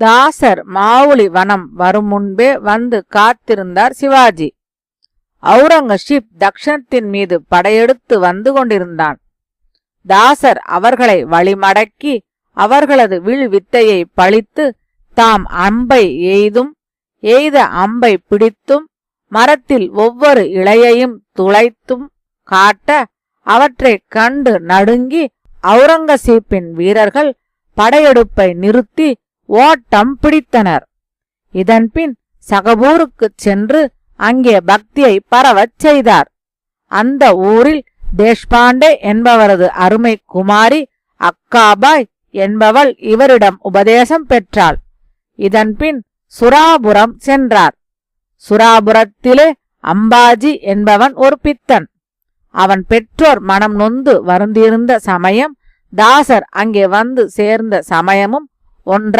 தாசர் மாவுளி வனம் வரும் முன்பே வந்து காத்திருந்தார் சிவாஜி. அவுரங்கசீப் தக்ஷணத்தின் மீது படையெடுத்து வந்து கொண்டிருந்தான். தாசர் அவர்களை வழிமடக்கி அவர்களது வில் வித்தையை பழித்து தாம் அம்பை எய்தும் எய்த அம்பை பிடித்தும் மரத்தில் ஒவ்வொரு இலையையும் துளைத்தும் காட்ட அவற்றை கண்டு நடுங்கி அவுரங்கசீப்பின் வீரர்கள் படையெடுப்பை நிறுத்தி ஓட்டம் பிடித்தனர். இதன்பின் சகபூருக்குச் சென்று அங்கே பக்தியை பரவச் செய்தார். அந்த ஊரில் தேஷ்பாண்டே என்பவரது அருமை குமாரி அக்காபாய் என்பவள் இவரிடம் உபதேசம் பெற்றாள். இதன்பின் சுராபுரம் சென்றார். சுராபுரத்திலே அம்பாஜி என்பவன் ஒரு பித்தன். அவன் பெற்றோர் மனம் நொந்து வருந்திருந்த சமயம் தாசர் அங்கே வந்து சேர்ந்த சமயமும் ஒன்றா